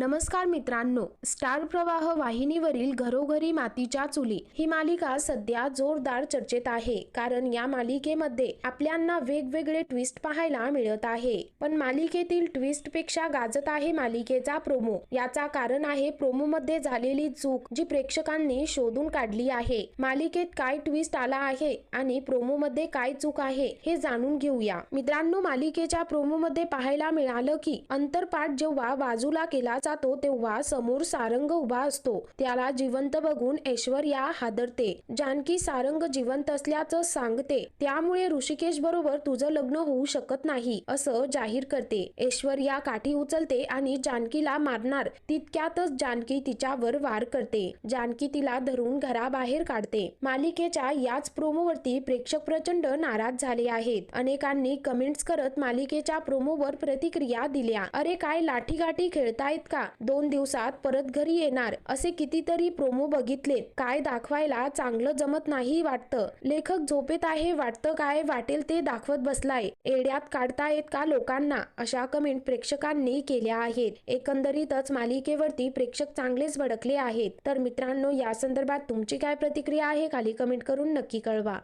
नमस्कार मित्रांनो स्टार प्रवाह वाहिनीवरील घरोघरी मातीच्या चुली ही मालिका सध्या जोरदार चर्चेत आहे. कारण या मालिकेमध्ये आपल्यांना वेगवेगळे ट्विस्ट पाहायला मिळत आहे. पण मालिकेतील ट्विस्टपेक्षा गाजत आहे मालिकेचा प्रोमो याचा कारण आहे प्रोमो मध्ये झालेली चूक जी प्रेक्षकांनी शोधून काढली आहे. मालिकेत काय ट्विस्ट आला आहे आणि प्रोमो मध्ये काय चूक आहे हे जाणून घेऊया. मित्रांनो मालिकेच्या प्रोमो मध्ये पाहायला मिळालं की अंतरपाठ जेव्हा बाजूला केला जातो तेव्हा समोर सारंग उभा असतो. त्याला जिवंत बघून ऐश्वर्या हादरते. जानकी सारंग जिवंत असल्याचं सांगते. त्यामुळे ऋषिकेश बरोबर तुझं लग्न होऊ शकत नाही असं जाहीर करते. ऐश्वर्या काठी उचलते आणि जानकीला मारणार. तितक्यातच जानकी तिच्यावर वार करते. जानकी तिला धरून घराबाहेर काढते. मालिकेच्या याच प्रोमोवरती प्रेक्षक प्रचंड नाराज झाले आहेत. अनेकांनी कमेंट्स करत मालिकेच्या प्रोमोवर प्रतिक्रिया दिल्या. अरे काय लाठीगाठी खेळतायत का दोन दिवसात परत घरी येणार. असे कितीतरी प्रोमो बघितलेत काय दाखवायला चांगलं जमत नाही वाटतं. लेखक झोपेत आहे वाटतं काय वाटेल ते दाखवत बसलाय. एड्यात काढतायत का लोकांना? अशा कमेंट प्रेक्षकांनी केल्या आहेत. एकंदरीतच मालिकेवरती प्रेक्षक चांगलेच भडकले आहेत. तर मित्रांनो या संदर्भात तुमची काय प्रतिक्रिया आहे? खाली कमेंट करून नक्की कळवा.